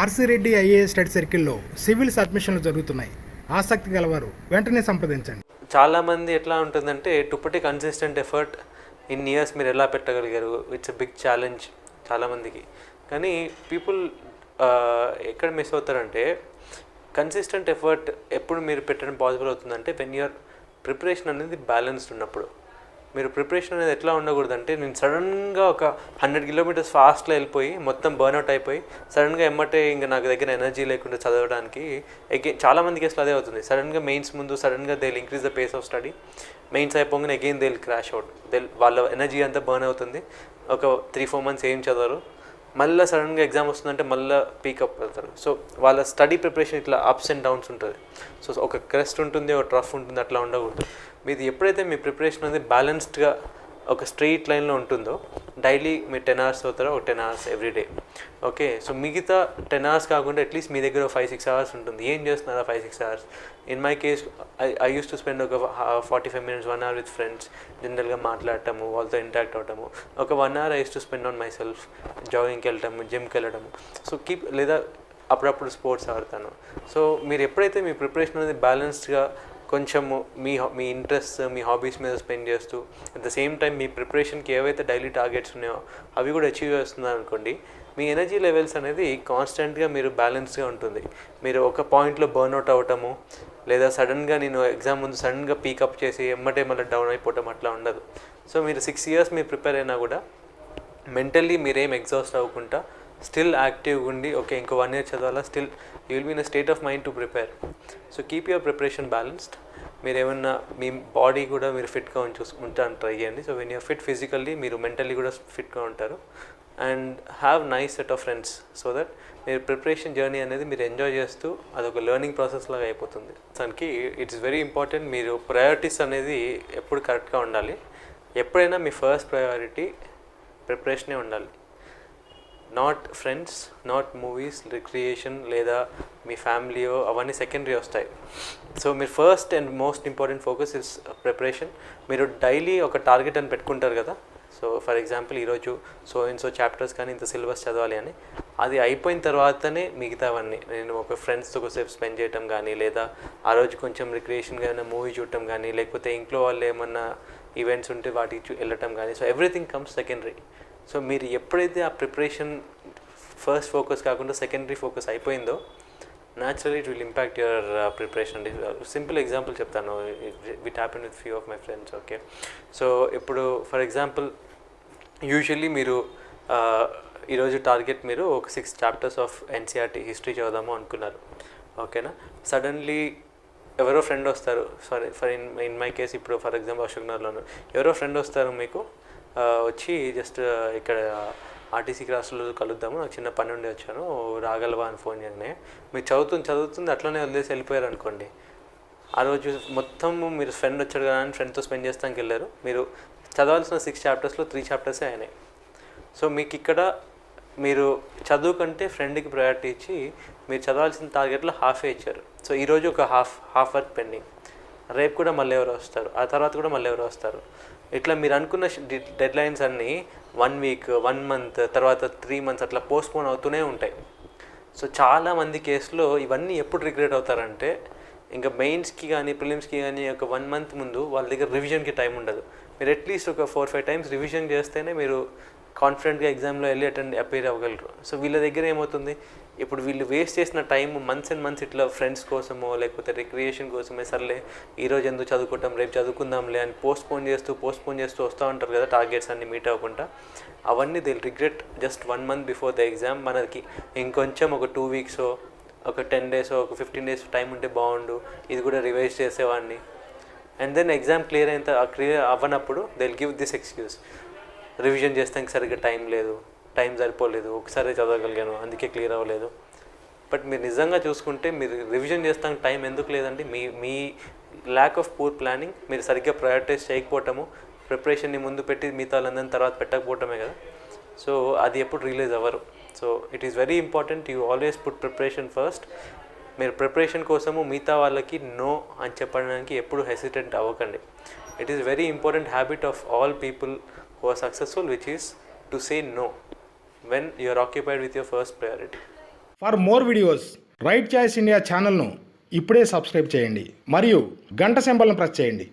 RC Reddy IAS study సర్కిల్లో civils అడ్మిషన్లు జరుగుతున్నాయి. ఆసక్తి గలవారు వెంటనే సంప్రదించండి. చాలామంది ఎట్లా ఉంటుందంటే టుప్పటి కన్సిస్టెంట్ ఎఫర్ట్ ఇన్ ఇయర్స్ మీరు ఎలా పెట్టగలిగారు? ఇట్స్ ఎ బిగ్ ఛాలెంజ్ చాలామందికి కానీ పీపుల్ ఎక్కడ మిస్ అవుతారంటే కన్సిస్టెంట్ ఎఫర్ట్ ఎప్పుడు మీరు పెట్టడం పాసిబుల్ అవుతుందంటే వెన్ యూఆర్ ప్రిపరేషన్ అనేది బ్యాలెన్స్డ్ ఉన్నప్పుడు. మీరు ప్రిపరేషన్ అనేది ఎట్లా ఉండకూడదంటే నేను సడన్గా ఒక హండ్రెడ్ కిలోమీటర్స్ ఫాస్ట్లో వెళ్ళిపోయి మొత్తం బర్న్అవుట్ అయిపోయి సడన్గా ఎమ్మటే ఇంకా నాకు దగ్గర ఎనర్జీ లేకుండా చదవడానికి అగైన్ చాలా మందికి అదే అవుతుంది. సడన్గా మెయిన్స్ ముందు సడన్గా they increase the pace of study mains అయిపోగానే again they crash out they వాళ్ళ ఎనర్జీ అంతా బర్న్ అవుతుంది. ఒక త్రీ ఫోర్ మంత్స్ ఏం చదవరు. మళ్ళీ సడన్గా ఎగ్జామ్ వస్తుందంటే మళ్ళీ పీకప్ వెళ్తారు. సో వాళ్ళ స్టడీ ప్రిపరేషన్ ఇట్లా అప్స్ అండ్ డౌన్స్ ఉంటుంది. సో ఒక క్రెస్ట్ ఉంటుంది ఒక ట్రఫ్ ఉంటుంది అట్లా ఉండకూడదు. మీది ఎప్పుడైతే మీ ప్రిపరేషన్ అనేది బ్యాలెన్స్డ్గా ఒక స్ట్రెయిట్ లైన్లో ఉంటుందో డైలీ మీరు టెన్ అవర్స్ అవుతారో ఒక ten hours everyday okay so మిగతా టెన్ అవర్స్ కాకుండా అట్లీస్ట్ మీ దగ్గర ఫైవ్ సిక్స్ అవర్స్ ఉంటుంది. ఏం చేస్తున్నారా five six hours? In my case I I use to spend ఒక forty five minutes one hour with friends జనరల్గా మాట్లాడటము వాళ్ళతో ఇంటరాక్ట్ అవటము. ఒక one hour I use to spend on myself జాగింగ్కి వెళ్ళటము జిమ్కి వెళ్ళడము సో కీప్ లేదా అప్పుడప్పుడు స్పోర్ట్స్ ఆడతాను. సో మీరు ఎప్పుడైతే మీ ప్రిపరేషన్ అనేది బ్యాలెన్స్డ్గా కొంచెము మీ హా- మీ ఇంట్రెస్ట్ మీ హాబీస్ మీద స్పెండ్ చేస్తూ అట్ ద సేమ్ టైం మీ ప్రిపరేషన్కి ఏవైతే డైలీ టార్గెట్స్ ఉన్నాయో అవి కూడా అచీవ్ చేస్తున్నారు అనుకోండి మీ ఎనర్జీ లెవెల్స్ అనేది కాన్స్టెంట్గా మీరు బ్యాలెన్స్గా ఉంటుంది. మీరు ఒక పాయింట్లో బర్న్అవుట్ అవ్వటము లేదా సడన్గా నేను ఎగ్జామ్ ముందు సడన్గా పీకప్ చేసి ఎమ్మటే మళ్ళీ డౌన్ అయిపోవటం అట్లా ఉండదు. సో మీరు సిక్స్ ఇయర్స్ మీరు ప్రిపేర్ అయినా కూడా మెంటల్లీ మీరేం ఎగ్జాస్ట్ అవ్వకుండా స్టిల్ యాక్టివ్గా ఉండి ఓకే ఇంకో వన్ ఇయర్ చదవాలా still you will be in state of mind to prepare so keep your preparation balanced మీరు ఏమన్నా మీ బాడీ కూడా మీరు ఫిట్గా ఉంచు ఉంటాను ట్రై చేయండి. So when you're fit physically మీరు మెంటల్లీ కూడా ఫిట్గా ఉంటారు. And have nice set of friends so that మీరు ప్రిపరేషన్ జర్నీ అనేది మీరు ఎంజాయ్ చేస్తూ అదొక లెర్నింగ్ ప్రాసెస్ లాగా అయిపోతుంది. దానికి ఇట్స్ వెరీ ఇంపార్టెంట్ మీరు ప్రయారిటీస్ అనేది ఎప్పుడు కరెక్ట్గా ఉండాలి. ఎప్పుడైనా మీ ఫస్ట్ ప్రయారిటీ ప్రిపరేషనే ఉండాలి. Not friends not movies recreation లేదా మీ ఫ్యామిలీయో అవన్నీ సెకండరీ వస్తాయి. సో మీరు first and most important focus is preparation మీరు డైలీ ఒక టార్గెట్ అని పెట్టుకుంటారు కదా. సో ఫర్ ఎగ్జాంపుల్ ఈరోజు సో ఇన్ సో చాప్టర్స్ కానీ ఇంత సిలబస్ చదవాలి అని. అది అయిపోయిన తర్వాతనే మిగతావన్నీ. నేను ఒక ఫ్రెండ్స్తో కొద్దిసేపు స్పెండ్ చేయటం కానీ లేదా ఆ రోజు కొంచెం రిక్రియేషన్గా ఏమైనా మూవీ చూడటం కానీ లేకపోతే ఇంట్లో వాళ్ళు ఏమన్నా ఈవెంట్స్ ఉంటే వాటికి వెళ్ళటం కానీ. So everything comes secondary so మీరు ఎప్పుడైతే ఆ ప్రిపరేషన్ ఫస్ట్ ఫోకస్ కాకుండా సెకండరీ ఫోకస్ అయిపోయిందో naturally it will impact your preparation simple example చెప్తాను. It happen with few of my friends okay so ఇప్పుడు ఫర్ ఎగ్జాంపుల్ యూజువల్లీ మీరు uh, ఈరోజు target మీరు ఒక six chapters of NCERT history చదువుదాము అనుకున్నారు ఓకేనా సడన్లీ ఎవరో ఫ్రెండ్ వస్తారు. Sorry for in in my case ఇప్పుడు ఫర్ ఎగ్జాంపుల్ అశోక్ నగర్లోను ఎవరో ఫ్రెండ్ వస్తారు మీకు వచ్చి జస్ట్ ఇక్కడ ఆర్టీసీ క్లాసులో కలుద్దాము. నాకు చిన్న పని ఉండి వచ్చాను. రాగలవా అని ఫోన్ చేయగానే మీరు చదువుతుంది చదువుతుంది అట్లనే వదిలేసి వెళ్ళిపోయారు అనుకోండి. ఆ రోజు మొత్తం మీరు ఫ్రెండ్ వచ్చాడు కదా అని ఫ్రెండ్తో స్పెండ్ చేస్తానికి వెళ్ళారు. మీరు చదవాల్సిన సిక్స్ చాప్టర్స్లో త్రీ చాప్టర్సే అయినాయి. సో మీకు ఇక్కడ మీరు చదువు కంటే ఫ్రెండ్కి ప్రయారిటీ ఇచ్చి మీరు చదవాల్సిన టార్గెట్లో హాఫే ఇచ్చారు. సో ఈరోజు ఒక హాఫ్ హాఫ్ వర్క్ పెండింగ్ రేపు కూడా మళ్ళీ ఎవరు వస్తారు. ఆ తర్వాత కూడా మళ్ళీ ఎవరు వస్తారు. ఇట్లా మీరు అనుకున్న డెడ్ లైన్స్ అన్నీ వన్ వీక్ వన్ మంత్ తర్వాత త్రీ మంత్స్ అట్లా పోస్ట్పోన్ అవుతూనే ఉంటాయి. సో చాలామంది కేసులో ఇవన్నీ ఎప్పుడు రిగ్రెట్ అవుతారంటే ఇంకా మెయిన్స్కి కానీ ప్రిలిమ్స్కి కానీ ఒక వన్ మంత్ ముందు వాళ్ళ దగ్గర రివిజన్కి టైం ఉండదు. మీరు అట్లీస్ట్ ఒక ఫోర్ ఫైవ్ టైమ్స్ రివిజన్ చేస్తేనే మీరు కాన్ఫిడెంట్గా ఎగ్జామ్లో వెళ్ళి అటెండ్ అపేర్ అవ్వగలరు. సో వీళ్ళ దగ్గర ఏమవుతుంది? ఇప్పుడు వీళ్ళు వేస్ట్ చేసిన టైం మంత్స్ అండ్ మంత్స్ ఇట్లా ఫ్రెండ్స్ కోసమో లేకపోతే రిక్రియేషన్ కోసమే సర్లే ఈరోజు ఎందుకు చదువుకుంటాం రేపు చదువుకుందాంలే అని పోస్ట్పోన్ చేస్తూ పోస్ట్పోన్ చేస్తూ వస్తూ ఉంటారు కదా టార్గెట్స్ అన్ని మీట్ అవ్వకుండా. అవన్నీ they regret just one month before the exam మనకి ఇంకొంచెం ఒక టూ వీక్స్ ఒక టెన్ డేస్ ఒక ఫిఫ్టీన్ డేస్ టైం ఉంటే బాగుండు. ఇది కూడా రివైజ్ చేసేవాడిని. అండ్ దెన్ ఎగ్జామ్ క్లియర్ అయిన clear అవ్వనప్పుడు they give this excuse revision చేస్తానికి సరిగ్గా టైం లేదు. టైం సరిపోలేదు ఒకసారి చదవగలిగాను అందుకే క్లియర్ అవ్వలేదు. బట్ మీరు నిజంగా చూసుకుంటే మీరు రివిజన్ చేస్తానికి టైం ఎందుకు లేదంటే మీ మీ ల్యాక్ ఆఫ్ పూర్ ప్లానింగ్ మీరు సరిగ్గా ప్రయారిటైజ్ చేయకపోవటము ప్రిపరేషన్ని ముందు పెట్టి మిగతా వాళ్ళందరినీ తర్వాత పెట్టకపోవటమే కదా? సో అది ఎప్పుడు రిలీజ్ అవ్వరు. So it is very important you always put preparation first మీరు ప్రిపరేషన్ కోసము మిగతా వాళ్ళకి నో అని చెప్పడానికి ఎప్పుడు హెసిటెంట్ అవ్వకండి. It is very important habit of all people who are successful which is to say no when you're occupied with your first priority for more videos Right Choice India ఛానల్ను ఇప్పుడే subscribe చేయండి. మరియు గంట సింబల్ను press చేయండి.